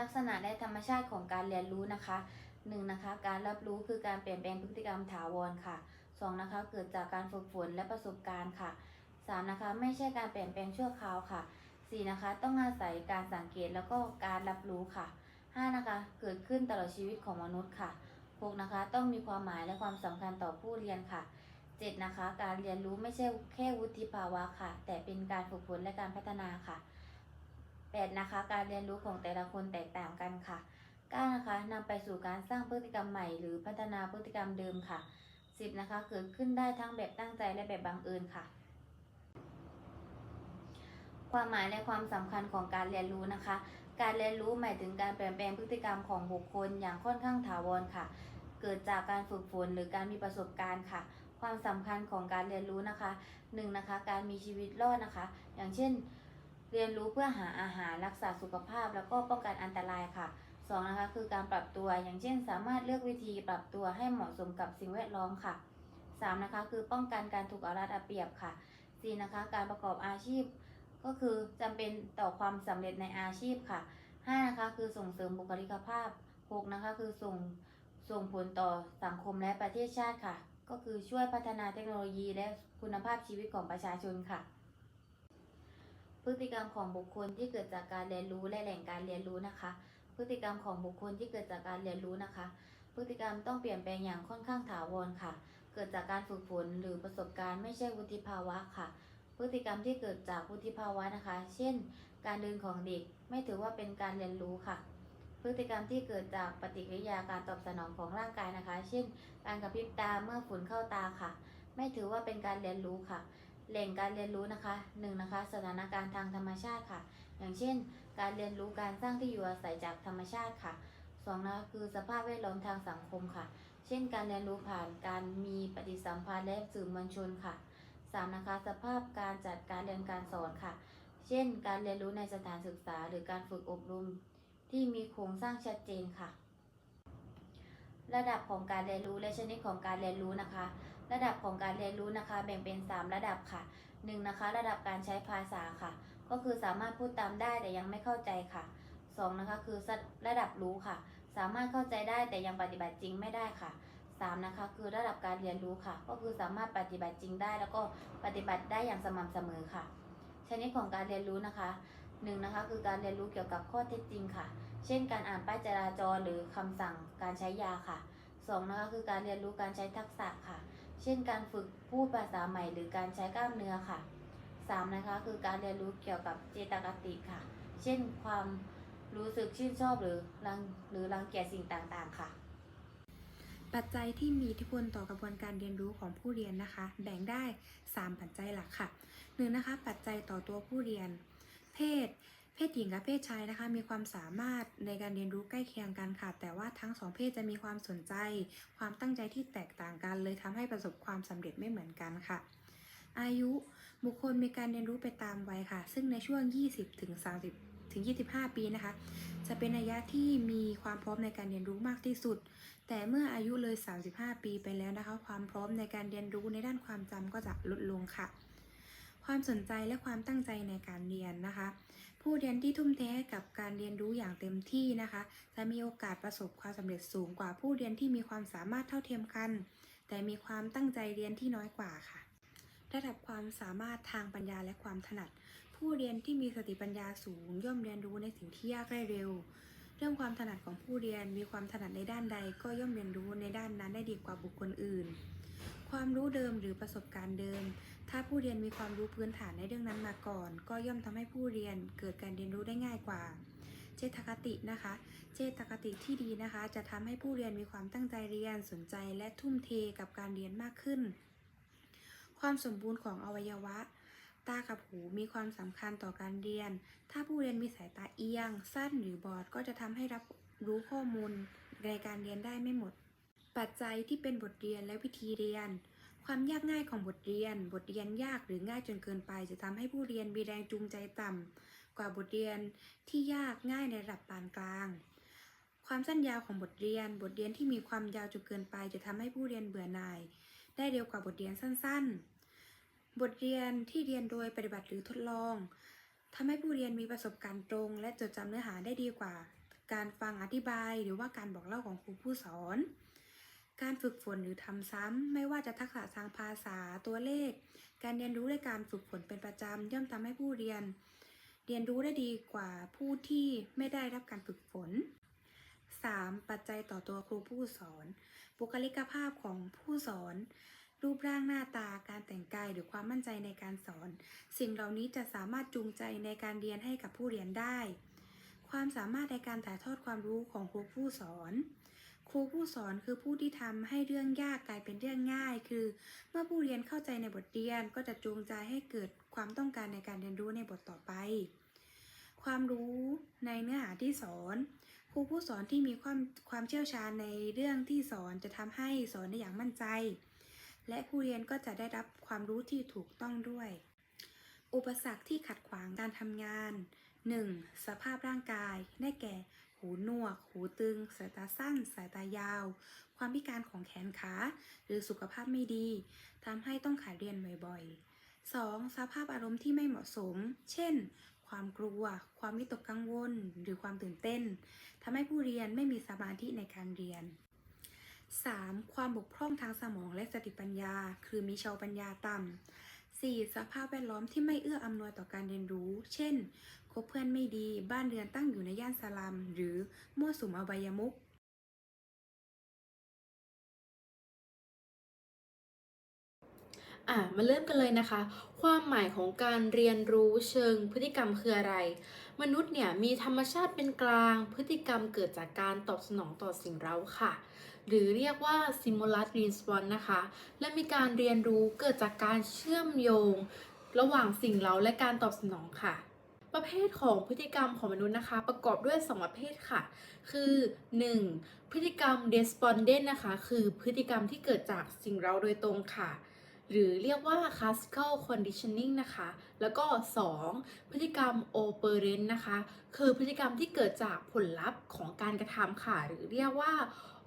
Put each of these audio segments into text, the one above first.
ลักษณะและธรรมชาติของการเรียนรู้นะคะหนึ่งนะคะการรับรู้คือการเปลี่ยนแปลงพฤติกรรมถาวรค่ะสองนะคะเกิดจากการฝึกฝนและประสบการณ์ค่ะสามนะคะไม่ใช่การเปลี่ยนแปลงชั่วคราวค่ะสี่นะคะต้องอาศัยการสังเกตแล้วก็การรับรู้ค่ะห้านะคะเกิดขึ้นตลอดชีวิตของมนุษย์ค่ะหกนะคะต้องมีความหมายและความสำคัญต่อผู้เรียนค่ะเจ็ดนะคะการเรียนรู้ไม่ใช่แค่วุฒิภาวะค่ะ แต่เป็นการฝึกฝนและการพัฒนาค่ะ 8. นะคะ การเรียนรู้ของแต่ละคนแตกต่างกันค่ะ 9. นะคะนำไปสู่การสร้างพฤติกรรมใหม่ หรือพัฒนาพฤติกรรมเดิมค่ะ 10. นะคะ เกิดขึ้นได้ทั้งแบบตั้งใจและแบบบังเอิญค่ะ ความหมายและความสำคัญของการเรียนรู้นะคะ การเรียนรู้หมายถึงการเปลี่ยนแปลงพฤติกรรมของบุคคลอย่างค่อนข้างถาวรค่ะ เกิดจากการฝึกฝนหรือการมีประสบการณ์ค่ะความสำคัญของการเรียนรู้นะคะ 1. นะคะ การมีชีวิตรอดนะคะ อย่างเช่น เรียนรู้เพื่อหาอาหารรักษาสุขภาพแล้วก็ป้องกันอันตรายค่ะ 2. นะคะคือการปรับตัวอย่างเช่น สามารถเลือกวิธีปรับตัวให้เหมาะสมกับสิ่งแวดล้อมค่ะ 3. นะคะคือป้องกันการถูกเอารัดเอาเปรียบค่ะ 4. นะคะการประกอบอาชีพ ก็คือจำเป็นต่อความสำเร็จในอาชีพค่ะ 5. นะคะคือส่งเสริมบุคลิกภาพ 6. นะคะคือส่งส่งผลต่อสังคมและประเทศชาติค่ะ ก็คือช่วยพัฒนาเทคโนโลยีและคุณภาพชีวิตของประชาชนค่ะ พฤติกรรมของบุคคลที่เกิดจากการเรียนรู้และแหล่งการเรียนรู้นะคะ พฤติกรรมของบุคคลที่เกิดจากการเรียนรู้นะคะ พฤติกรรมต้องเปลี่ยนแปลงอย่างค่อนข้างถาวรค่ะ เกิดจากการฝึกฝนหรือประสบการณ์ไม่ใช่วุฒิภาวะค่ะ พฤติกรรมที่เกิดจากวุฒิภาวะนะคะ เช่น การเดินของเด็กไม่ถือว่าเป็นการเรียนรู้ค่ะ พฤติกรรมที่เกิดจากปฏิกิริยาการตอบสนองของร่างกายนะคะ เช่น การกระพริบตาเมื่อฝุ่นเข้าตาค่ะ ไม่ถือว่าเป็นการเรียนรู้ค่ะ แหล่งการเรียนรู้นะคะหนึ่งนะคะสถานการณ์ทางธรรมชาติค่ะ อย่างเช่น การเรียนรู้การสร้างที่อยู่อาศัยจากธรรมชาติค่ะสองนะคะคือสภาพแวดล้อมทางสังคมค่ะ เช่น การเรียนรู้ผ่านการมีปฏิสัมพันธ์และสื่อมวลชนค่ะสามนะคะสภาพการจัดการเรียนการสอนค่ะ เช่น การเรียนรู้ในสถานศึกษา หรือการฝึกอบรมที่มีโครงสร้างชัดเจนค่ะ ระดับของการเรียนรู้และชนิดของการเรียนรู้นะคะ ระดับของการเรียนรู้นะคะ แบ่งเป็น 3 ระดับค่ะ 1. นะคะ ระดับการใช้ภาษาค่ะ ก็คือสามารถพูดตามได้แต่ยังไม่เข้าใจค่ะ 2. นะคะ คือระดับรู้ค่ะ สามารถเข้าใจได้แต่ยังปฏิบัติจริงไม่ได้ค่ะ 3. นะคะ คือระดับการเรียนรู้ค่ะ ก็คือสามารถปฏิบัติจริงได้ แล้วก็ปฏิบัติได้อย่างสม่ำเสมอค่ะ ชนิดของการเรียนรู้นะคะ 1. นะคะ คือการเรียนรู้เกี่ยวกับข้อเท็จจริงค่ะ เช่น การอ่านป้ายจราจรหรือคำสั่งการใช้ยาค่ะ 2. นะคะ คือการเรียนรู้การใช้ทักษะค่ะ เช่นการฝึกพูดภาษาใหม่ หรือการใช้กล้ามเนื้อค่ะ 3. นะคะคือการเรียนรู้เกี่ยวกับเจตคติค่ะ เช่นความรู้สึกชื่นชอบหรือรังหรือรังเกียจสิ่งต่างๆ ค่ะ ปัจจัยที่มีอิทธิพลต่อกระบวนการเรียนรู้ของผู้เรียนนะคะ แบ่งได้ 3 ปัจจัยหลักค่ะหนึ่งนะคะ ปัจจัยต่อตัวผู้เรียน เพศ เพศหญิงกับเพศชายนะคะ มีความสามารถในการเรียนรู้ใกล้เคียงกันค่ะ แต่ว่าทั้งสองเพศจะมีความสนใจ ความตั้งใจที่แตกต่างกัน เลยทำให้ประสบความสำเร็จไม่เหมือนกันค่ะ อายุบุคคลมีการเรียนรู้ไปตามวัยค่ะ ซึ่งในช่วง 20ถึง30ถึง25 ปีนะคะ จะเป็นระยะที่มีความพร้อมในการเรียนรู้มากที่สุด แต่เมื่ออายุเลย 35 ปีไปแล้วนะคะ ความพร้อมในการเรียนรู้ในด้านความจำก็จะลดลงค่ะ ความสนใจและความตั้งใจในการเรียนนะคะ ผู้เรียนที่ทุ่มเทให้กับการเรียนรู้อย่างเต็มที่นะคะ จะมีโอกาสประสบความสำเร็จสูงกว่าผู้เรียนที่มีความสามารถเท่าเทียมกัน แต่มีความตั้งใจเรียนที่น้อยกว่าค่ะ ระดับความสามารถทางปัญญาและความถนัด ผู้เรียนที่มีสติปัญญาสูง ย่อมเรียนรู้ในสิ่งที่ยากได้เร็ว เรื่องความถนัดของผู้เรียนมีความถนัดในด้านใด ก็ย่อมเรียนรู้ในด้านนั้นได้ดีกว่าบุคคลอื่น ความรู้เดิมหรือประสบการณ์เดิม ถ้าผู้เรียนมีความรู้พื้นฐานในเรื่องนั้นมาก่อน ก็ย่อมทำให้ผู้เรียนเกิดการเรียนรู้ได้ง่ายกว่า เจตคตินะคะ เจตคติที่ดีนะคะ จะทำให้ผู้เรียนมีความตั้งใจเรียนสนใจ และทุ่มเทกับการเรียนมากขึ้น ความสมบูรณ์ของอวัยวะ ตากับหูมีความสำคัญต่อการเรียน ถ้าผู้เรียนมีสายตาเอียง สั้นหรือบอดก็จะทำให้รับรู้ข้อมูลในการเรียนได้ไม่หมด ปัจจัยที่เป็นบทเรียนและวิธีเรียน ความยากง่ายของบทเรียน บทเรียนยากหรือง่ายจนเกินไป จะทำให้ผู้เรียนมีแรงจูงใจต่ำกว่าบทเรียนที่ยากง่ายในระดับปานกลาง ความสั้นยาวของบทเรียน บทเรียนที่มีความยาวจนเกินไป จะทำให้ผู้เรียนเบื่อหน่าย ได้เร็วกว่าบทเรียนสั้น ๆ บทเรียนที่เรียนโดยปฏิบัติหรือทดลองทำให้ผู้เรียนมีประสบการณ์ตรง และจดจำเนื้อหาได้ดีกว่า การฟังอธิบายหรือว่าการบอกเล่าของครูผู้สอน การฝึกฝนหรือทำซ้ำ ไม่ว่าจะทักษะทางภาษาตัวเลข การเรียนรู้และการฝึกฝนเป็นประจำย่อมทำให้ผู้เรียน เรียนรู้ได้ดีกว่าผู้ที่ไม่ได้รับการฝึกฝน 3. ปัจจัยต่อตัวครูผู้สอน บุคลิกภาพของผู้สอน รูปร่างหน้าตาการแต่งกายหรือความมั่นใจในการสอน สิ่งเหล่านี้จะสามารถจูงใจในการเรียนให้กับผู้เรียนได้ ความสามารถในการถ่ายทอดความรู้ของครูผู้สอน ครูผู้สอนคือผู้ที่ทำให้เรื่องยากกลายเป็นเรื่องง่าย คือ เมื่อผู้เรียนเข้าใจในบทเรียนก็จะจูงใจให้เกิดความต้องการในการเรียนรู้ในบทต่อไป ความรู้ในเนื้อหาที่สอน ครูผู้สอนที่มีความความเชี่ยวชาญในเรื่องที่สอนจะทำให้สอนได้อย่างมั่นใจ และผู้เรียนก็จะได้รับความรู้ที่ถูกต้องด้วย อุปสรรคที่ขัดขวางการทำงาน 1. สภาพร่างกาย ได้แก่ หูหนวก หูตึง สายตาสั้น สายตายาว ความพิการของแขนขา หรือสุขภาพไม่ดีทำให้ต้องขาดเรียนบ่อยๆ 2. สภาพอารมณ์ที่ไม่เหมาะสม เช่น ความกลัว ความวิตกกังวล หรือความตื่นเต้นทำให้ผู้เรียนไม่มีสมาธิในการเรียน 3. ความบกพร่องทางสมองและสติปัญญา คือมีเชาวปัญญาต่ำ 4. สภาพแวดล้อมที่ไม่เอื้ออำนวยต่อการเรียนรู้ เช่น คบเพื่อนไม่ดี บ้านเรือนตั้งอยู่ในย่านสลัม หรือมั่วสุมอบายมุขอะมาเริ่มกันเลยนะคะ ความหมายของการเรียนรู้เชิงพฤติกรรมคืออะไร มนุษย์เนี่ยมีธรรมชาติเป็นกลาง พฤติกรรมเกิดจากการตอบสนองต่อสิ่งเร้าค่ะ หรือเรียกว่า stimulus response นะคะ และมีการเรียนรู้เกิดจากการเชื่อมโยง ระหว่างสิ่งเร้าและการตอบสนองค่ะ ประเภทของพฤติกรรมของมนุษย์นะคะ ประกอบด้วย 2 ประเภทค่ะ คือ 1. พฤติกรรม despondent นะคะ คือพฤติกรรมที่เกิดจากสิ่งเร้าโดยตรงค่ะ หรือเรียกว่า classical conditioning นะคะ แล้วก็ 2. พฤติกรรม operant นะคะ คือพฤติกรรมที่เกิดจากผลลัพธ์ของการกระทำค่ะ หรือเรียกว่า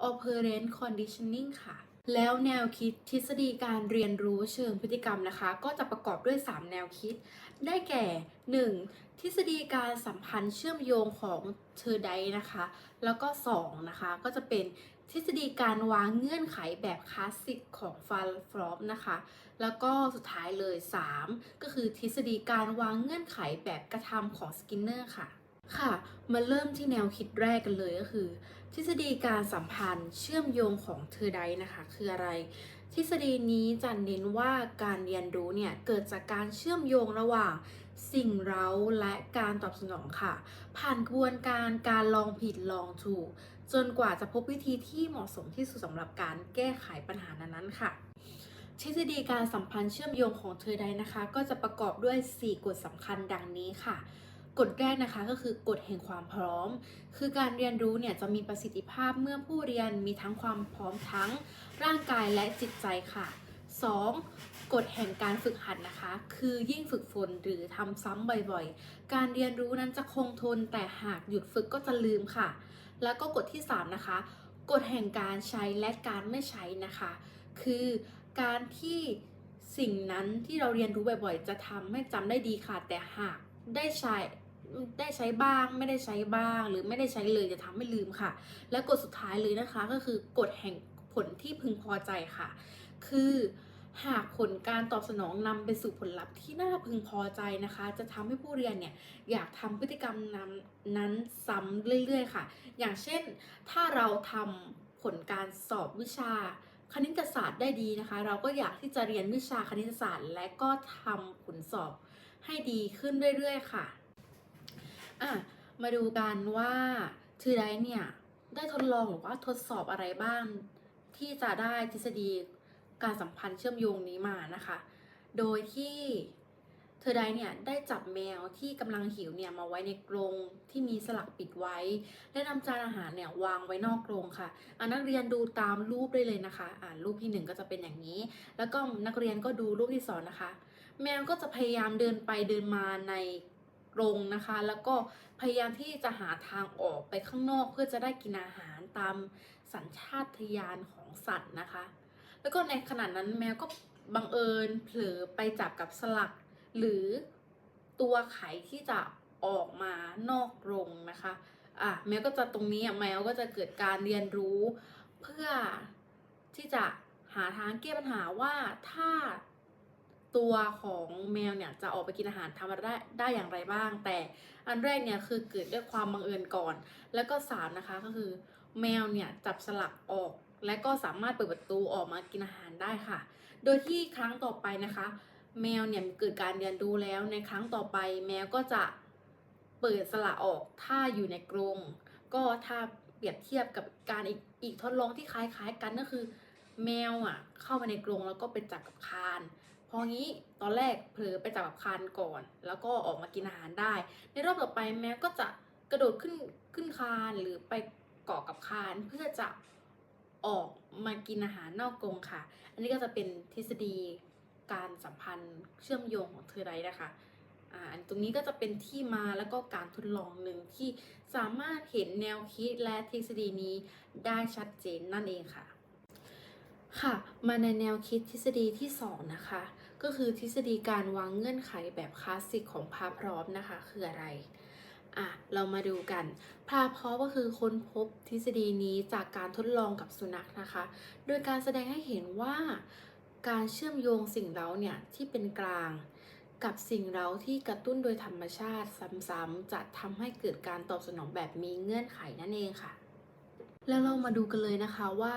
operant conditioning ค่ะแล้วแนวคิดทฤษฎีการเรียนรู้เชิงพฤติกรรมนะคะ ก็จะประกอบด้วย 3 แนวคิด ได้แก่ 1. ทฤษฎีการสัมพันธ์เชื่อมโยงของเทอร์ไดนะคะ แล้วก็ 2 นะคะ ก็จะเป็นทฤษฎีการวางเงื่อนไขแบบคลาสสิกของฟาร์ฟรอปนะคะ แล้วก็สุดท้ายเลย 3 ก็คือทฤษฎีการวางเงื่อนไขแบบกระทำของสกินเนอร์ค่ะ ค่ะ มาเริ่มที่แนวคิดแรกกันเลยก็คือ ทฤษฎีการสัมพันธ์เชื่อมโยงของเทอร์ไดนะคะ คืออะไร ทฤษฎีนี้จะเน้นว่าการเรียนรู้เนี่ยเกิดจากการเชื่อมโยงระหว่างสิ่งเร้าและการตอบสนองค่ะ ผ่านกระบวนการการลองผิดลองถูก จนกว่าจะพบวิธีที่เหมาะสมที่สุดสำหรับการแก้ไขปัญหานั้นๆค่ะทฤษฎีการสัมพันธ์เชื่อมโยงของเทอร์ไดนะคะ ก็จะประกอบด้วย 4 กฎสำคัญดังนี้ค่ะกฎแรกนะคะก็คือกฎแห่งความพร้อม คือการเรียนรู้เนี่ยจะมีประสิทธิภาพเมื่อผู้เรียนมีทั้งความพร้อมทั้ง ร่างกายและจิตใจค่ะ 2. กฎแห่งการฝึกหัดนะคะ คือยิ่งฝึกฝนหรือทำซ้ำบ่อยๆ การเรียนรู้นั้นจะคงทนแต่หากหยุดฝึกก็จะลืมค่ะ แล้วก็กฎที่ 3 นะคะ กฎแห่งการใช้และการไม่ใช้นะคะ คือการที่สิ่งนั้นที่เราเรียนรู้บ่อยๆ จะทำให้จำได้ดีค่ะ แต่หากได้ใช้ได้ใช้บ้างไม่ได้ใช้บ้าง หรือไม่ได้ใช้เลยจะทำให้ลืมค่ะ และกฎสุดท้ายเลยนะคะก็คือกฎแห่ง ผลที่พึงพอใจค่ะ คือหากผลการตอบสนองนำไปสู่ผลลัพธ์ที่น่าพึงพอใจนะคะ จะทำให้ผู้เรียนเนี่ยอยากทำพฤติกรรมนั้นนั้นซ้ำเรื่อยๆ ค่ะ อย่างเช่น ถ้าเราทำผลการสอบวิชาคณิตศาสตร์ได้ดีนะคะ เราก็อยากที่จะเรียนวิชาคณิตศาสตร์ และก็ทำผลสอบให้ดีขึ้นเรื่อยๆ ค่ะอะ มาดูกันว่าทือไดเนี่ยได้ทดลองหรือว่าทดสอบอะไรบ้าง ที่จะได้ทฤษฎีการสัมพันธ์เชื่อมโยงนี้มานะคะ โดยที่เธอไดเนี่ยได้จับแมวที่กำลังหิวเนี่ยมาไว้ในกรงที่มีสลักปิดไว้ และนำจานอาหารเนี่ยวางไว้นอกกรงค่ะอะนักเรียนดูตามรูปได้เลยนะคะ อ่ารูปที่หนึ่งก็จะเป็นอย่างนี้ แล้วก็นักเรียนก็ดูรูปที่สองนะคะ แมวก็จะพยายามเดินไปเดินมาใน กรงนะคะ แล้วก็พยายามที่จะหาทางออกไปข้างนอกเพื่อจะได้กินอาหารตามสัญชาตญาณของสัตว์นะคะ แล้วก็ในขณะนั้นแมวก็บังเอิญเผลอไปจับกับสลัก หรือตัวไข่ที่จะออกมานอกกรงนะคะอะแมวก็จะตรงนี้แมวก็จะเกิดการเรียนรู้เพื่อที่จะหาทางแก้ปัญหาว่าถ้า ตัวของแมวเนี่ยจะออกไปกินอาหารทำอะไรได้ได้อย่างไรบ้าง แต่อันแรกเนี่ยคือเกิดด้วยความบังเอิญก่อน แล้วก็สามนะคะก็คือ แมวเนี่ยจับสลักออก และก็สามารถเปิดประตูออกมากินอาหารได้ค่ะ โดยที่ครั้งต่อไปนะคะ แมวเนี่ยเกิดการเรียนรู้แล้วในครั้งต่อไป แมวก็จะเปิดสละออกถ้าอยู่ในกรงก็ถ้าเปรียบเทียบกับการอีกอีกทดลองที่คล้ายๆกันก็คือ แมวอะเข้าไปในกรงแล้วก็ไปจับกับคาน พองี้ตอนแรกเผลอไปจับกับคานก่อน แล้วก็ออกมากินอาหารได้ ในรอบต่อไปแมวก็จะกระโดดขึ้นขึ้นคานหรือไปเกาะกับคานเพื่อจะออกมากินอาหารนอกกรงค่ะ อันนี้ก็จะเป็นทฤษฎีการสัมพันธ์เชื่อมโยงของเทอร์ไรต์นะคะอ่าอันตรงนี้ก็จะเป็นที่มาแล้วก็การทดลองหนึ่งที่สามารถเห็นแนวคิดและทฤษฎีนี้ได้ชัดเจนนั่นเองค่ะ ค่ะ มาในแนวคิดทฤษฎีที่ 2 นะคะ ก็คือทฤษฎีการวางเงื่อนไขแบบคลาสสิกของพาพร้อมนะคะ คืออะไรอะเรามาดูกันพาพรอมก็คือค้นพบทฤษฎีนี้จากการทดลองกับสุนัขนะคะ โดยการแสดงให้เห็นว่าการเชื่อมโยงสิ่งเร้าเนี่ยที่เป็นกลาง กับสิ่งเร้าที่กระตุ้นโดยธรรมชาติซ้ำๆจะทำให้เกิดการตอบสนองแบบมีเงื่อนไขนั่นเองค่ะ แล้วเรามาดูกันเลยนะคะว่า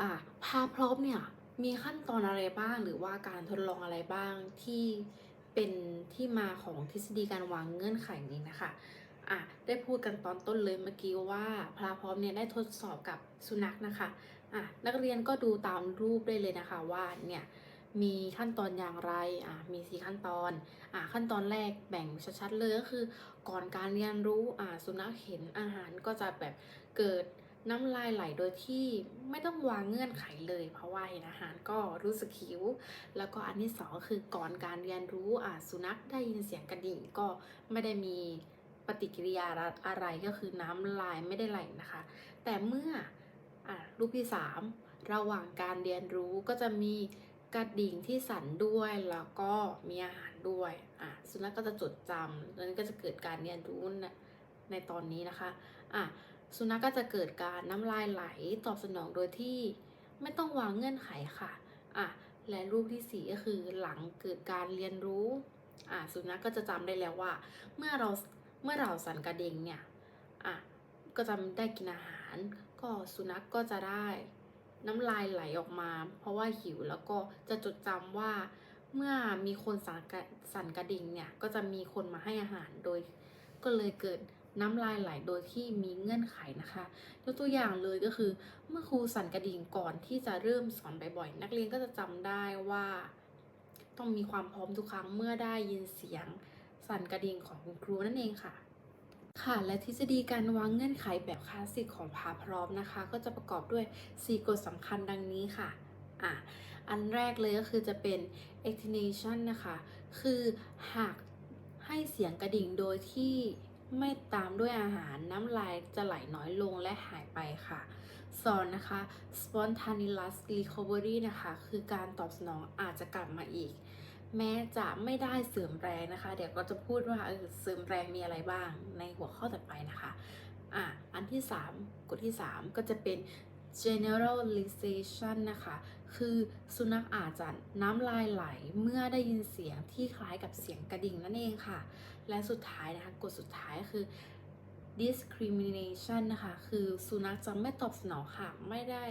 อ่าพาพร้อมเนี่ย มีขั้นตอนอะไรบ้างหรือว่าการทดลองอะไรบ้างที่เป็นที่มาของทฤษฎีการวางเงื่อนไขนี้นะคะอะได้พูดกันตอนต้นเลยเมื่อกี้ว่าพาพร้อมเนี่ยได้ทดสอบกับสุนัขนะคะอะนักเรียนก็ดูตามรูปได้เลยนะคะว่าเนี่ยมีขั้นตอนอย่างไรอะมีสี่ขั้นตอนอะขั้นตอนแรกแบ่งชัดๆเลยก็คือ ก่อนการเรียนรู้อะสุนัขเห็นอาหารก็จะแบบเกิด น้ำลายไหลโดยที่ไม่ต้องวางเงื่อนไขเลย เพราะว่าเห็นอาหารก็รู้สึกหิว แล้วก็อันที่สองคือก่อนการเรียนรู้อะสุนัขได้ยินเสียงกระดิ่งก็ไม่ได้มีปฏิกิริยาอะไรก็คือน้ำลายไม่ได้ไหลนะคะ แต่เมื่ออะรูปที่สามระหว่างการเรียนรู้ก็จะมีกระดิ่งที่สั่นด้วยแล้วก็มีอาหารด้วยอะสุนัขก็จะจดจำแล้วก็จะเกิดการเรียนรู้ในตอนนี้นะคะอะ สุนัขก็จะเกิดการน้ำลายไหลตอบสนองโดยที่ไม่ต้องวางเงื่อนไขค่ะอะและรูปที่สี่ก็คือหลังเกิดการเรียนรู้อะสุนัขก็จะจำได้แล้วว่า เมื่อเราเมื่อเราสั่นกระดิ่งเนี่ยอะก็จะได้กินอาหาร ก็สุนัขก็จะได้น้ำลายไหลออกมา เพราะว่าหิวแล้วก็จะจดจำว่า เมื่อมีคนสั่นกระสั่นกระดิ่งเนี่ยก็จะมีคนมาให้อาหารโดย ก็เลยเกิด น้ำลายไหลโดยที่มีเงื่อนไขนะคะยกตัวอย่างเลยก็คือ เมื่อครูสั่นกระดิ่งก่อนที่จะเริ่มสอนบ่อยๆ นักเรียนก็จะจำได้ว่า ต้องมีความพร้อมทุกครั้งเมื่อได้ยินเสียงสั่นกระดิ่งของคุณครูนั่นเองค่ะค่ะและทฤษฎีการวางเงื่อนไขแบบคลาสสิกของพาพร้อมนะคะ ก็จะประกอบด้วย 4 กฎสำคัญดังนี้ค่ะอะ อันแรกเลยก็คือจะเป็น actination นะคะ คือหากให้เสียงกระดิ่งโดยที่ ไม่ตามด้วยอาหารน้ำลายจะไหลน้อยลงและหายไปค่ะสอนนะคะ spontaneous recovery นะคะ คือการตอบสนองอาจจะกลับมาอีก แม้จะไม่ได้เสริมแรงนะคะ เดี๋ยวก็จะพูดว่าเออเสริมแรงมีอะไรบ้างในหัวข้อต่อไปนะคะอะอันที่ 3กฎที่ 3 ก็จะเป็น generalization นะคะ คือสุนัขอาจจะน้ำลายไหลเมื่อได้ยินเสียงที่คล้ายกับเสียงกระดิ่งนั่นเองค่ะ และสุดท้ายนะคะกฎสุดท้ายคือ discrimination นะคะ คือสุนัขจะไม่ตอบสนองค่ะ ไม่ได้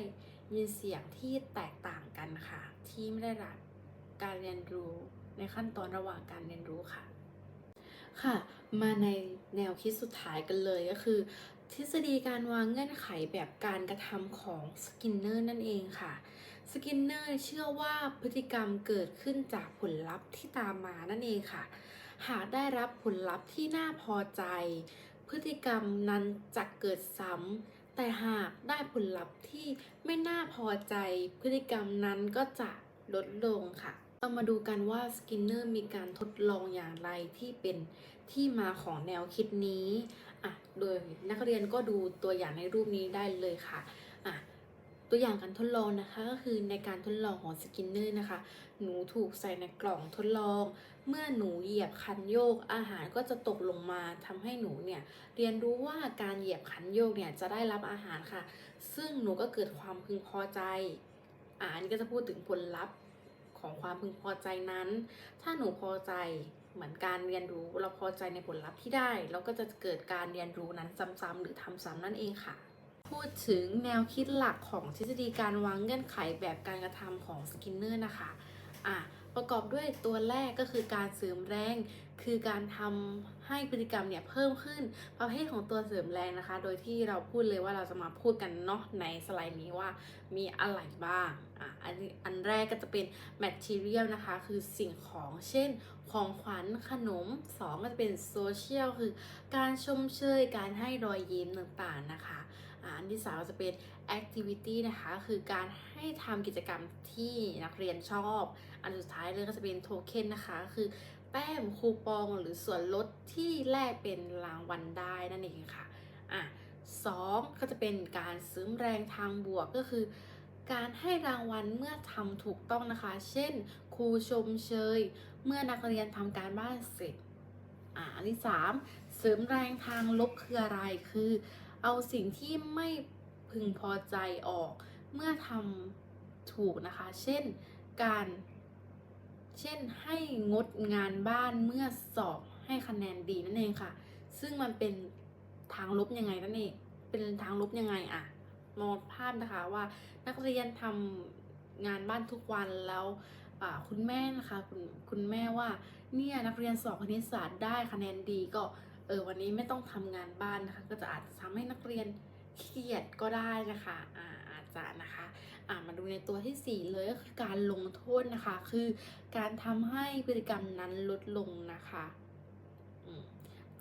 ยินเสียงที่แตกต่างกันค่ะ ที่ไม่ได้รับการเรียนรู้ในขั้นตอนระหว่างการเรียนรู้ค่ะ ค่ะ มาในแนวคิดสุดท้ายกันเลยก็คือ ทฤษฎีการวางเงื่อนไขแบบการกระทำของสกินเนอร์นั่นเองค่ะสกินเนอร์เชื่อว่าพฤติกรรมเกิดขึ้นจากผลลัพธ์ที่ตามมานั่นเองค่ะ หากได้รับผลลัพธ์ที่น่าพอใจ พฤติกรรมนั้นจะเกิดซ้ำ แต่หากได้ผลลัพธ์ที่ไม่น่าพอใจ พฤติกรรมนั้นก็จะลดลงค่ะเรามาดูกันว่าสกินเนอร์มีการทดลองอย่างไรที่เป็นที่มาของแนวคิดนี้อะโดยนักเรียนก็ดูตัวอย่างในรูปนี้ได้เลยค่ะอะตัวอย่างการทดลองนะคะก็คือในการทดลองของสกินเนอร์นะคะ หนูถูกใส่ในกล่องทดลอง เมื่อหนูเหยียบคันโยก อาหารก็จะตกลงมาทำให้หนูเนี่ยเรียนรู้ว่าการเหยียบคันโยกเนี่ยจะได้รับอาหารค่ะ ซึ่งหนูก็เกิดความพึงพอใจอ่านก็จะพูดถึงผลลัพธ์ของความพึงพอใจนั้น ถ้าหนูพอใจเหมือนการเรียนรู้เราพอใจในผลลัพธ์ที่ได้ เราก็จะเกิดการเรียนรู้นั้นซ้ำๆหรือทำซ้ำนั่นเองค่ะ พูดถึงแนวคิดหลักของทฤษฎีการวางเงื่อนไขแบบการกระทำของสกินเนอร์นะคะอะ ประกอบด้วยตัวแรกก็คือการเสริมแรง คือการทำให้พฤติกรรมเนี่ยเพิ่มขึ้นประเภทของตัวเสริมแรงนะคะ โดยที่เราพูดเลยว่าเราจะมาพูดกันเนาะในสไลด์นี้ว่ามีอะไรบ้างอะอันอันแรกก็จะเป็น material นะคะ คือสิ่งของเช่นของขวัญขนม 2 ก็จะเป็น social คือการชมเชยการให้รอยยิ้มต่างๆนะคะอันที่สามจะเป็น activity นะคะ คือการให้ทำกิจกรรมที่นักเรียนชอบ อันสุดท้ายเลยก็จะเป็น token นะคะ คือแต้มคูปองหรือส่วนลดที่แลกเป็นรางวัลได้นั่นเองค่ะอะสองก็จะเป็นการเสริมแรงทางบวกก็คือการให้รางวัลเมื่อทำถูกต้องนะคะ เช่น ครูชมเชย เมื่อนักเรียนทำการบ้านเสร็จอ่าอันที่สามเสริมแรงทางลบคืออะไร คือ เอาสิ่งที่ไม่ พึงพอใจออกเมื่อทำถูกนะคะ เช่นการเช่นให้งดงานบ้านเมื่อสอบให้คะแนนดีนั่นเองค่ะ ซึ่งมันเป็นทางลบยังไงนั่นเอง เป็นทางลบยังไงอะมองภาพนะคะว่านักเรียนทำงานบ้านทุกวันแล้วคุณแม่นะคะคุณคุณแม่ว่าเนี่ยนักเรียนสอบคณิตศาสตร์ได้คะแนนดีก็เออวันนี้ไม่ต้องทำงานบ้านนะคะก็จะอาจจะทำให้นักเรียน เครียดก็ได้นะคะอ่าอาจจะนะคะอ่ามาดูในตัวที่ 4 เลยก็คือการลงโทษนะคะ คือการทำให้พฤติกรรมนั้นลดลงนะคะอืม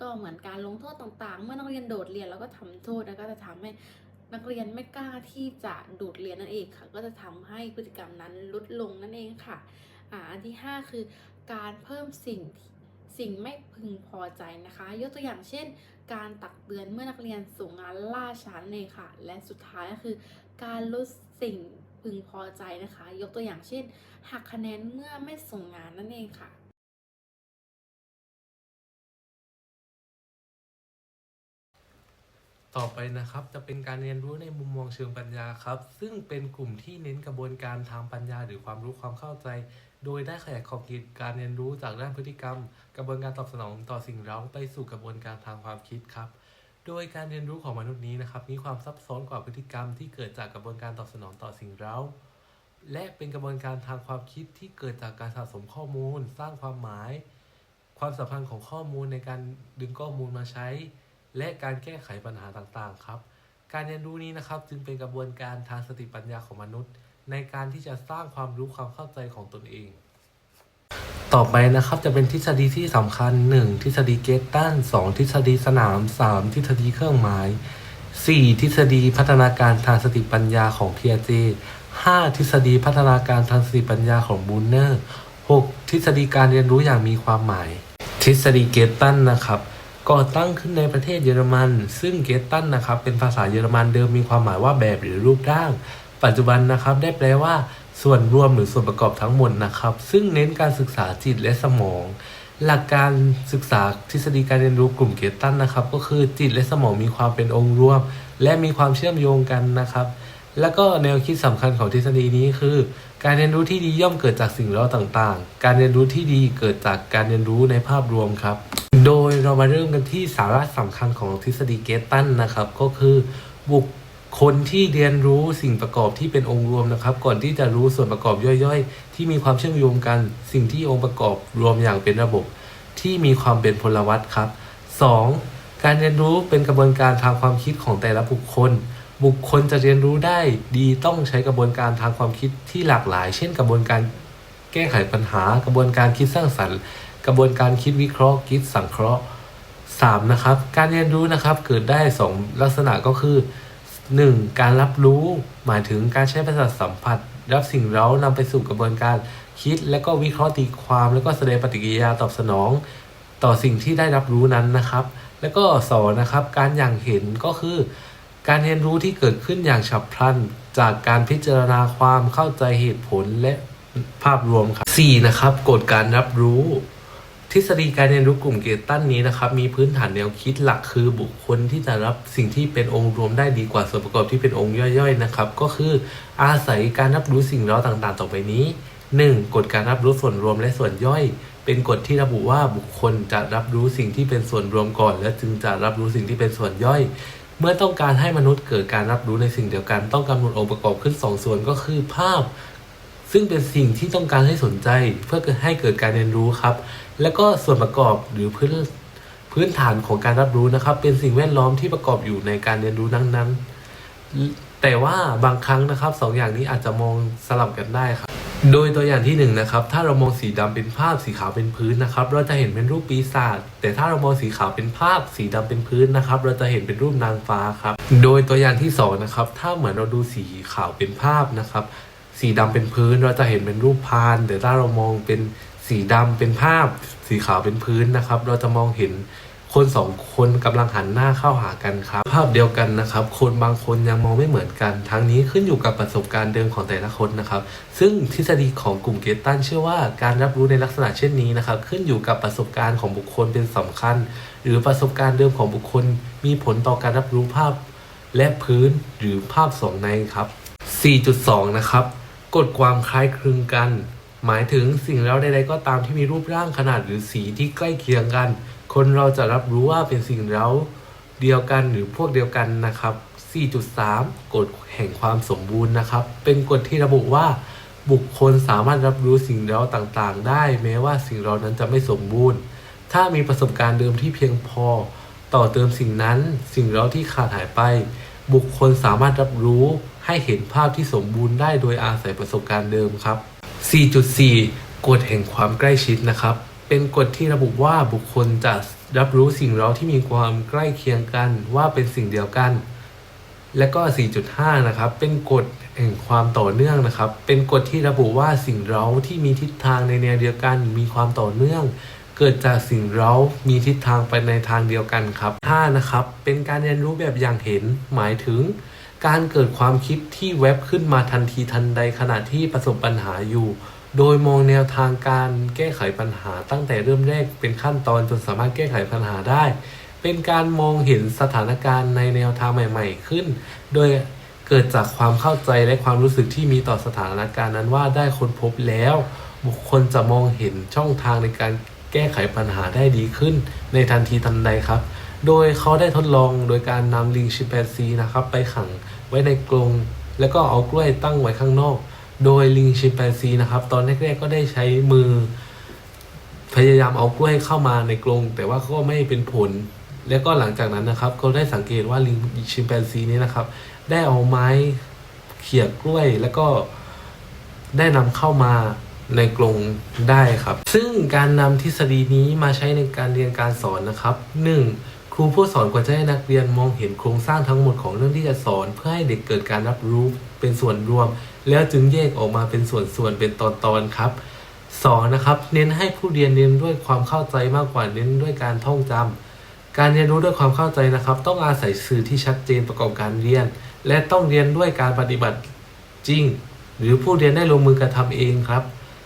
ก็เหมือนการลงโทษต่างๆ เมื่อนักเรียนโดดเรียนแล้วก็ทำโทษแล้วก็จะทำให้นักเรียนไม่กล้าที่จะโดดเรียนนั่นเองค่ะ ก็จะทำให้พฤติกรรมนั้นลดลงนั่นเองค่ะอ่าอันที่ 5 คือการเพิ่มสิ่งที สิ่งไม่พึงพอใจนะคะ ยกตัวอย่างเช่น การตักเตือนเมื่อนักเรียนส่งงานล่าช้านั่นเองค่ะ และสุดท้ายก็คือ การลดสิ่งพึงพอใจนะคะ ยกตัวอย่างเช่นหักคะแนนเมื่อไม่ส่งงานนั่นเองค่ะต่อไปนะครับจะเป็นการเรียนรู้ในมุมมองเชิงปัญญาครับ ซึ่งเป็นกลุ่มที่เน้นกระบวนการทางปัญญาหรือความรู้ความเข้าใจ โดยได้ขยายขอบเขตการเรียนรู้จากด้านพฤติกรรม กระบวนการตอบสนองต่อสิ่งเร้าไปสู่กระบวนการทางความคิดครับ โดยการเรียนรู้ของมนุษย์นี้นะครับ มีความซับซ้อนกว่าพฤติกรรมที่เกิดจากกระบวนการตอบสนองต่อสิ่งเร้า และเป็นกระบวนการทางความคิดที่เกิดจากการสะสมข้อมูล สร้างความหมาย ความสัมพันธ์ของข้อมูลในการดึงข้อมูลมาใช้ และการแก้ไขปัญหาต่างๆ ครับ การเรียนรู้นี้นะครับจึงเป็นกระบวนการทางสติปัญญาของมนุษย์ ในการที่จะสร้างความรู้ความเข้าใจของตนเอง ต่อไปนะครับจะเป็นทฤษฎีที่สำคัญ 1. ทฤษฎีเกตตัน 2. ทฤษฎีสนาม 3. ทฤษฎีเครื่องหมาย 4. ทฤษฎีพัฒนาการทางสติปัญญาของ Piaget 5. ทฤษฎีพัฒนาการทางสติปัญญาของบูนเนอร์ 6. ทฤษฎีการเรียนรู้อย่างมีความหมาย ทฤษฎีเกตตันนะครับก่อตั้งขึ้นในประเทศเยอรมัน ซึ่งเกตตันนะครับเป็นภาษาเยอรมันเดิมมีความหมายว่าแบบหรือรูปร่าง ปัจจุบันนะครับได้แปลว่า ส่วนรวมหรือส่วนประกอบทั้งหมดนะครับ ซึ่งเน้นการศึกษาจิตและสมอง หลักการศึกษาทฤษฎีการเรียนรู้กลุ่มเกตตันนะครับ ก็คือจิตและสมองมีความเป็นองค์รวม และมีความเชื่อมโยงกันนะครับ แล้วก็แนวคิดสำคัญของทฤษฎีนี้คือ การเรียนรู้ที่ดีย่อมเกิดจากสิ่งเร้าต่างๆ การเรียนรู้ที่ดีเกิดจากการเรียนรู้ในภาพรวมครับ โดยเรามาเริ่มกันที่สาระสำคัญของทฤษฎีเกตตันนะครับ ก็คือบุค คลที่เรียนรู้สิ่งประกอบที่เป็นองค์รวมนะครับ ก่อนที่จะรู้ส่วนประกอบย่อยๆ ที่มีความเชื่อมโยงกัน สิ่งที่องค์ประกอบรวมอย่างเป็นระบบ ที่มีความเป็นพลวัตครับ 2. การเรียนรู้เป็นกระบวนการทางความคิดของแต่ละบุคคล บุคคลจะเรียนรู้ได้ดีต้องใช้กระบวนการทางความคิดที่หลากหลาย เช่น กระบวนการแก้ไขปัญหา กระบวนการคิดสร้างสรรค์ กระบวนการคิดวิเคราะห์ คิดสังเคราะห์ 3. นะครับ การเรียนรู้นะครับเกิดได้ 2 ลักษณะก็คือ 1. การรับรู้หมายถึงการใช้ประสาทสัมผัส รับสิ่งเร้านำไปสู่กระบวนการคิด และก็วิเคราะห์ตีความแล้วก็แสดงปฏิกิริยาตอบสนอง ต่อสิ่งที่ได้รับรู้นั้นนะครับ แล้วก็สองนะครับการอย่างเห็นก็คือ การเรียนรู้ที่เกิดขึ้นอย่างฉับพลัน จากการพิจารณาความเข้าใจเหตุผลและภาพรวมครับ 4. นะครับกฎการรับรู้ ทฤษฎีการเรียนรู้กลุ่มเกตันนี้นะครับมีพื้นฐานแนวคิดหลักคือบุคคลที่จะรับสิ่งที่เป็นองค์รวมได้ดีกว่าส่วนประกอบที่เป็นองค์ย่อยๆนะครับก็คืออาศัยการรับรู้สิ่งเร้าต่างๆ ต่อไปนี้ 1. กฎการรับรู้ส่วนรวมและส่วนย่อย เป็นกฎที่ระบุว่าบุคคลจะรับรู้สิ่งที่เป็นส่วนรวมก่อน และจึงจะรับรู้สิ่งที่เป็นส่วนย่อย เมื่อต้องการให้มนุษย์เกิดการรับรู้ในสิ่งเดียวกัน ต้องกำหนดองค์ประกอบขึ้นสองส่วนก็คือภาพ ซึ่งเป็นสิ่งที่ต้องการให้สนใจเพื่อให้เกิดการเรียนรู้ครับ แล้วก็ส่วนประกอบหรือพื้นพื้นฐานของการรับรู้นะครับ เป็นสิ่งแวดล้อมที่ประกอบอยู่ในการเรียนรู้นั้นๆ แต่ว่าบางครั้งนะครับสองอย่างนี้อาจจะมองสลับกันได้ครับ โดยตัวอย่างที่หนึ่งนะครับ ถ้าเรามองสีดำเป็นภาพสีขาวเป็นพื้นนะครับ เราจะเห็นเป็นรูปปีศาจแต่ถ้าเรามองสีขาวเป็นภาพสีดำเป็นพื้นนะครับ เราจะเห็นเป็นรูปนางฟ้าครับ โดยตัวอย่างที่สองนะครับถ้าเหมือนเราดูสีขาวเป็นภาพนะครับ สีดำเป็นพื้นเราจะเห็นเป็นรูปพานแต่ถ้าเรามองเป็น สีดำเป็นภาพ สีขาวเป็นพื้นนะครับ เราจะมองเห็นคนสองคนกำลังหันหน้าเข้าหากันครับ ภาพเดียวกันนะครับ คนบางคนยังมองไม่เหมือนกัน ทั้งนี้ขึ้นอยู่กับประสบการณ์เดิมของแต่ละคนนะครับ ซึ่งทฤษฎีของกลุ่มเกตันเชื่อว่าการรับรู้ในลักษณะเช่นนี้นะครับ ขึ้นอยู่กับประสบการณ์ของบุคคลเป็นสำคัญ หรือประสบการณ์เดิมของบุคคล มีผลต่อการรับรู้ภาพ และพื้นหรือภาพสองในครับ 4.2 นะครับกฎความคล้ายคลึงกัน หมายถึงสิ่งแล้วใดๆก็ตามที่มีรูปร่างขนาดหรือสีที่ใกล้เคียงกัน คนเราจะรับรู้ว่าเป็นสิ่งเร้าเดียวกันหรือพวกเดียวกันนะครับ 4.3 กฎแห่งความสมบูรณ์นะครับ เป็นกฎที่ระบุว่าบุคคลสามารถรับรู้สิ่งเร้าต่างๆ ได้ แม้ว่าสิ่งเรานั้นจะไม่สมบูรณ์ ถ้ามีประสบการณ์เดิมที่เพียงพอ ต่อเติมสิ่งนั้น สิ่งเร้าที่ขาดหายไป บุคคลสามารถรับรู้ให้เห็นภาพที่สมบูรณ์ได้โดยอาศัยประสบการณ์เดิมครับ 4.4 กฎแห่งความใกล้ชิดนะครับ เป็นกฎที่ระบุว่าบุคคลจะรับรู้สิ่งเร้าที่มีความใกล้เคียงกันว่าเป็นสิ่งเดียวกัน และก็ 4.5 นะครับ เป็นกฎแห่งความต่อเนื่องนะครับ เป็นกฎที่ระบุว่าสิ่งเร้าที่มีทิศทางในแนวเดียวกัน มีความต่อเนื่อง เกิดจากสิ่งเร้ามีทิศทางไปในทางเดียวกันครับ 5 นะครับ เป็นการเรียนรู้แบบอย่างเห็นหมายถึง การเกิดความคิดที่แวบขึ้นมาทันทีทันใดขณะที่ประสบปัญหาอยู่ โดยมองแนวทางการแก้ไขปัญหาตั้งแต่เริ่มแรกเป็นขั้นตอนจนสามารถแก้ไขปัญหาได้ เป็นการมองเห็นสถานการณ์ในแนวทางใหม่ ๆ ขึ้น โดยเกิดจากความเข้าใจและความรู้สึกที่มีต่อสถานการณ์นั้นว่าได้ค้นพบแล้ว บุคคลจะมองเห็นช่องทางในการแก้ไขปัญหาได้ดีขึ้น ในทันทีทันใดครับ โดยเขาได้ทดลองโดยการนำลิงชิมแปนซีนะครับ ไปขัง ว้ในกรงแล้วก็เอากล้วยตั้งไว้ข้างนอก โดยลิงชิมแปนซีนะครับ ตอนแรกๆก็ได้ใช้มือ พยายามเอากล้วยเข้ามาในกรงแต่ว่าก็ไม่เป็นผล แล้วก็หลังจากนั้นนะครับ ก็ได้สังเกตว่าลิงชิมแปนซีนี้นะครับ ได้เอาไม้เขี่ยกล้วยแล้วก็ได้นำเข้ามาในกรงได้ครับ ซึ่งการนำทฤษฎีนี้มาใช้ในการเรียนการสอนนะครับ 1. ครูผู้สอนควรจะให้นักเรียนมองเห็นโครงสร้างทั้งหมดของเรื่องที่จะสอน เพื่อให้เด็กเกิดการรับรู้เป็นส่วนรวม แล้วจึงแยกออกมาเป็นส่วนๆเป็นตอนๆครับ 2. นะครับ เน้นให้ผู้เรียนเรียนด้วยความเข้าใจมากกว่าเน้นด้วยการท่องจำการเรียนรู้ด้วยความเข้าใจนะครับ ต้องอาศัยสื่อที่ชัดเจนประกอบการเรียน และต้องเรียนด้วยการปฏิบัติจริง หรือผู้เรียนได้ลงมือกระทำเองครับ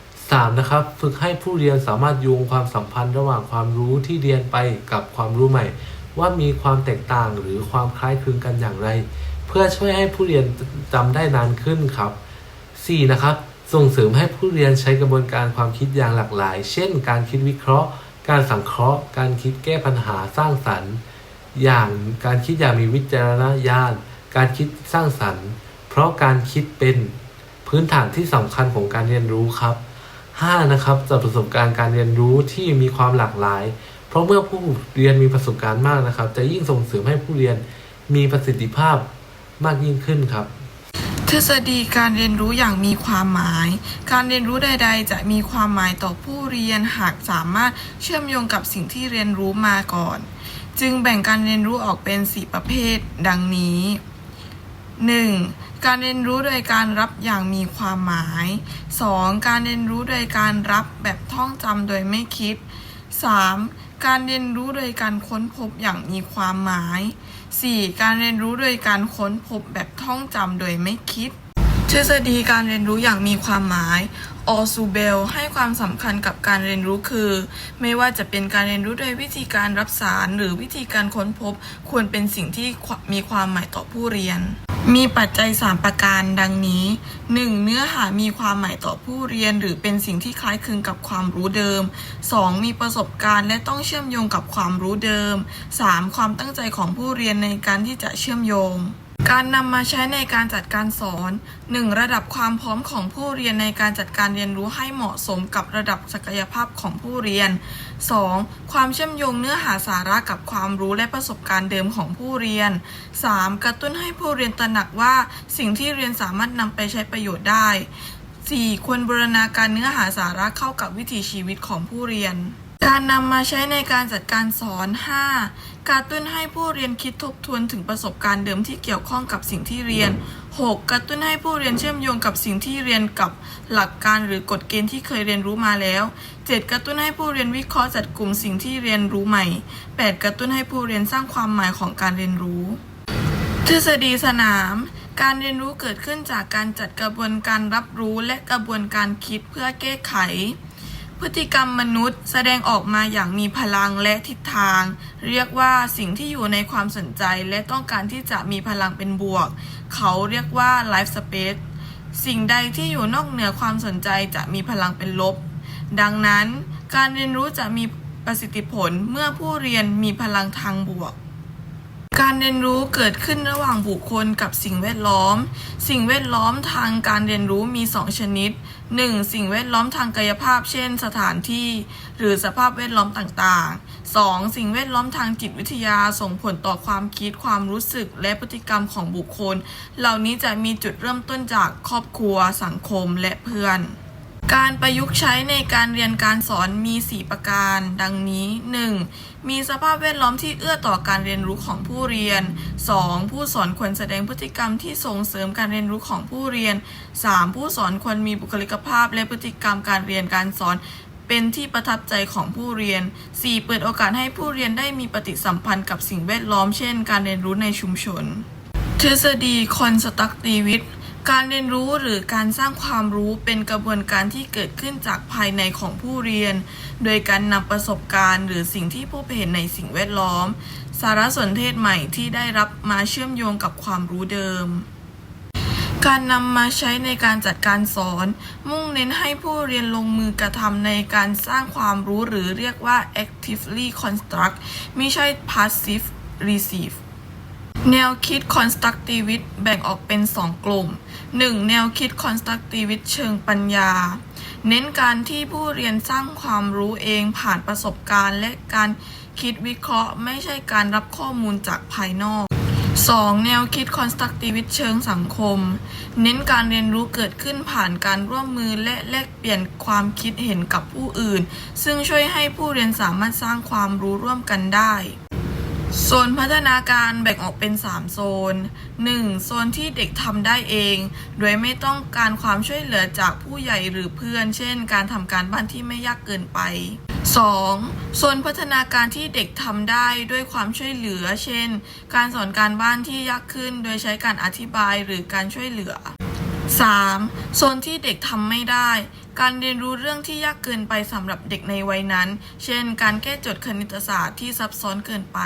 3. นะครับ ฝึกให้ผู้เรียนสามารถโยงความสัมพันธ์ระหว่างความรู้ที่เรียนไปกับความรู้ใหม่ ว่ามีความแตกต่างหรือความคล้ายคลึงกันอย่างไร เพื่อช่วยให้ผู้เรียนจำได้นานขึ้นครับ 4. นะครับ ส่งเสริมให้ผู้เรียนใช้กระบวนการความคิดอย่างหลากหลาย เช่น การคิดวิเคราะห์ การสังเคราะห์ การคิดแก้ปัญหาสร้างสรรค์ อย่างการคิดอย่างมีวิจารณญาณ การคิดสร้างสรรค์ เพราะการคิดเป็นพื้นฐานที่สำคัญของการเรียนรู้ครับ 5. นะครับจากประสบการณ์การเรียนรู้ที่มีความหลากหลาย ราะเมื่อผู้เรียนมีประสบการณ์มากนะครับ จะยิ่งส่งเสริมให้ผู้เรียนมีประสิทธิภาพมากยิ่งขึ้นครับ ทฤษฎีการเรียนรู้อย่างมีความหมาย การเรียนรู้ใด ๆ จะมีความหมายต่อผู้เรียนหากสามารถเชื่อมโยงกับสิ่งที่เรียนรู้มาก่อน จึงแบ่งการเรียนรู้ออกเป็น4ประเภท ดังนี้ 1. การเรียนรู้โดยการรับอย่างมีความหมาย 2. การเรียนรู้โดยการรับแบบท่องจำโดยไม่คิด 3. การเรียนรู้โดยการค้นพบอย่างมีความหมาย 4. การเรียนรู้โดยการค้นพบแบบท่องจำโดยไม่คิด ทฤษฎีการเรียนรู้อย่างมีความหมาย ออซูเบล ให้ความสำคัญกับการเรียนรู้คือ ไม่ว่าจะเป็นการเรียนรู้โดยวิธีการรับสารหรือวิธีการค้นพบ ควรเป็นสิ่งที่มีความหมายต่อผู้เรียน มีปัจจัย 3 ประการดังนี้ 1. เนื้อหามีความหมายต่อผู้เรียน หรือเป็นสิ่งที่คล้ายคลึงกับความรู้เดิม 2. มีประสบการณ์และต้องเชื่อมโยงกับความรู้เดิม 3. ความตั้งใจของผู้เรียนในการที่จะเชื่อมโยง การนำมาใช้ในการจัดการสอน 1. ระดับความพร้อมของผู้เรียนในการจัดการเรียนรู้ให้เหมาะสมกับระดับศักยภาพของผู้เรียน 2. ความเชื่อมโยงเนื้อหาสาระกับความรู้และประสบการณ์เดิมของผู้เรียน 3. กระตุ้นให้ผู้เรียนตระหนักว่าสิ่งที่เรียนสามารถนำไปใช้ประโยชน์ได้ 4. ควรบูรณาการเนื้อหาสาระเข้ากับวิถีชีวิตของผู้เรียนการนำมาใช้ในการจัดการสอน 5. การตุ้นให้ผู้เรียนคิดทบทวนถึงประสบการณ์เดิมที่เกี่ยวข้องกับสิ่งที่เรียน 6. กระตุ้นให้ผู้เรียนเชื่อมโยงกับสิ่งที่เรียนกับหลักการหรือกฎเกณฑ์ที่เคยเรียนรู้มาแล้ว 7. กระตุ้นให้ผู้เรียนวิเคราะห์จัดกลุ่มสิ่งที่เรียนรู้ใหม่ 8. กระตุ้นให้ผู้เรียนสร้างความหมายของการเรียนรู้ ทฤษฎีสนามการเรียนรู้เกิดขึ้นจากการจัดกระบวนการรับรู้และกระบวนการคิดเพื่อแก้ไข พฤติกรรมมนุษย์แสดงออกมาอย่างมีพลังและทิศทาง เรียกว่าสิ่งที่อยู่ในความสนใจและต้องการที่จะมีพลังเป็นบวก เขาเรียกว่า life space สิ่งใดที่อยู่นอกเหนือความสนใจจะมีพลังเป็นลบ ดังนั้นการเรียนรู้จะมีประสิทธิผลเมื่อผู้เรียนมีพลังทางบวก การเรียนรู้เกิดขึ้นระหว่างบุคคลกับสิ่งแวดล้อม สิ่งแวดล้อมทางการเรียนรู้มี 2 ชนิด 1. สิ่งแวดล้อมทางกายภาพ เช่น สถานที่ หรือสภาพแวดล้อมต่างๆ 2. สิ่งแวดล้อมทางจิตวิทยาส่งผลต่อความคิดความรู้สึกและพฤติกรรมของบุคคล เหล่านี้จะมีจุดเริ่มต้นจากครอบครัว สังคมและเพื่อน การประยุกต์ใช้ในการเรียนการสอนมี 4 ประการ ดังนี้ 1. มีสภาพแวดล้อมที่เอื้อต่อการเรียนรู้ของผู้เรียน 2. ผู้สอนควรแสดงพฤติกรรมที่ส่งเสริมการเรียนรู้ของผู้เรียน 3. ผู้สอนควรมีบุคลิกภาพและพฤติกรรมการเรียนการสอนเป็นที่ประทับใจของผู้เรียน 4. เปิดโอกาสให้ผู้เรียนได้มีปฏิสัมพันธ์กับสิ่งแวดล้อม เช่น การเรียนรู้ในชุมชน ทฤษฎีคอนสตรักติวิท การเรียนรู้หรือการสร้างความรู้เป็นกระบวนการที่เกิดขึ้นจากภายในของผู้เรียน โดยการนำประสบการณ์ หรือสิ่งที่พบเห็นในสิ่งแวดล้อม สารสนเทศใหม่ที่ได้รับมาเชื่อมโยงกับความรู้เดิม การนำมาใช้ในการจัดการสอน มุ่งเน้นให้ผู้เรียนลงมือกระทำในการสร้างความรู้หรือเรียกว่า actively construct ไม่ใช่ passive receive แนวคิด constructivist แบ่งออกเป็น 2 กลุ่ม 1. แนวคิด constructivist เชิงปัญญา เน้นการที่ผู้เรียนสร้างความรู้เองผ่านประสบการณ์ และการคิดวิเคราะห์ ไม่ใช่การรับข้อมูลจากภายนอก 2. แนวคิด constructivist เชิงสังคม เน้นการเรียนรู้เกิดขึ้นผ่านการร่วมมือและแลกเปลี่ยนความคิดเห็นกับผู้อื่น ซึ่งช่วยให้ผู้เรียนสามารถสร้างความรู้ร่วมกันได้ โซนพัฒนาการแบ่งออกเป็น 3 โซน 1. โซนที่เด็กทำได้เอง โดยไม่ต้องการความช่วยเหลือจากผู้ใหญ่หรือเพื่อน เช่น การทำการบ้านที่ไม่ยากเกินไป 2. โซนพัฒนาการที่เด็กทำได้ด้วยความช่วยเหลือ เช่น การสอนการบ้านที่ยากขึ้น โดยใช้การอธิบายหรือการช่วยเหลือ 3. โซนที่เด็กทำไม่ได้ การเรียนรู้เรื่องที่ยากเกินไปสำหรับเด็กในวัยนั้น เช่น การแก้โจทย์คณิตศาสตร์ที่ซับซ้อนเกินไป